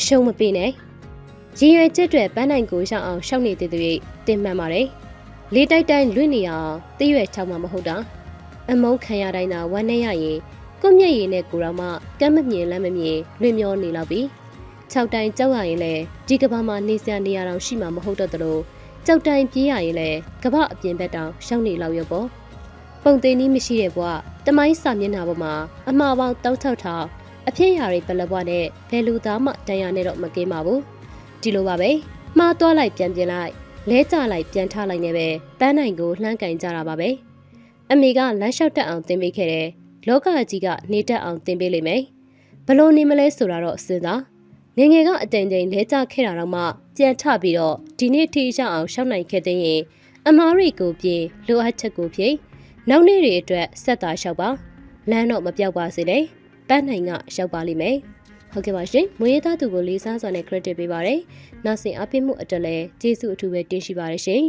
အရှုံးမပေးနဲ့ရည်ရွယ်ချက်တွေပန်းနိုင်ကိုရှောက်အောင်ရှောက်နေတဲ့သူတွေတင်မှန်ပါတယ်လေးတိုက်တိုင်းလွင့်နေရအောင်တရွက်ချောင်းမှမဟုတ်တာအမုန်းခံရတိုင်းသာဝမ်းနေရရင်ကိုယ့်မျက်ရည်နဲ့ကိုယ်တော်မှကမ်းမမြင်လမ်းမမြင်လွင့်မျောနေလောက်ပြီ၆တိုင်းကြောက်ရရင်လည်းဒီကဘာမှာနေစရာနေရာတော့ရှိမှာမဟုတ်တော့သလိုကြောက်တိုင်းပြေးရရင်လည်းကဘာအပြင်ဘက်တောင်ရှောက်နေလောက်ရောပေါ့ပုံသေးနည်းမရှိတဲ့ဘဝတမိုင်းစာမျက်နှာပေါ်မှာအမှားပေါင်းတောက်ထောက်ထောက် အဖြစ်ရာတွေပလက်ဘွားနဲ့ဘယ်လူသားမှတန်ရနဲ့တော့မကင်းပါဘူးဒီလိုပါပဲမှားသွားလိုက်ပြန်ပြင်လိုက်လဲကျလိုက်ပြန်ထလိုက်နေပဲပန်းနိုင်ကိုလှမ်းကင်ကြတာပါပဲအမေကလမ်းလျှောက်တက်အောင်တင်ပေးခဲ့တယ်လောကကြီးကနေတက်အောင်တင်ပေးလိမ့်မယ်ဘလို့နေမလဲဆိုတာတော့စဉ်းစားငယ်ငယ်ကအတန်ချိန်လဲကျခဲ့တာတော့မှကြံထပြီးတော့ဒီနေ့ထိရအောင်ရှောက်နိုင်ခဲ့တဲ့ရင်အမားရီကိုပြေလိုအပ်ချက်ကိုဖြည့်နောက်နေ့တွေအတွက်ဆက်တာလျှောက်ပါလမ်းတော့မပြောက်ပါစေနဲ့ ပန်းနိုင်ကရောက်ပါလိမ့်မယ်ဟုတ်ကဲ့ပါရှင်မွေးရသားသူကိုလေးစားစွာနဲ့ credit ပေးပါရယ်နောက်ဆင်အပြည့်မှုအတွက်လည်းကျေးဇူးအထူးပဲတင်ရှိပါတယ်ရှင်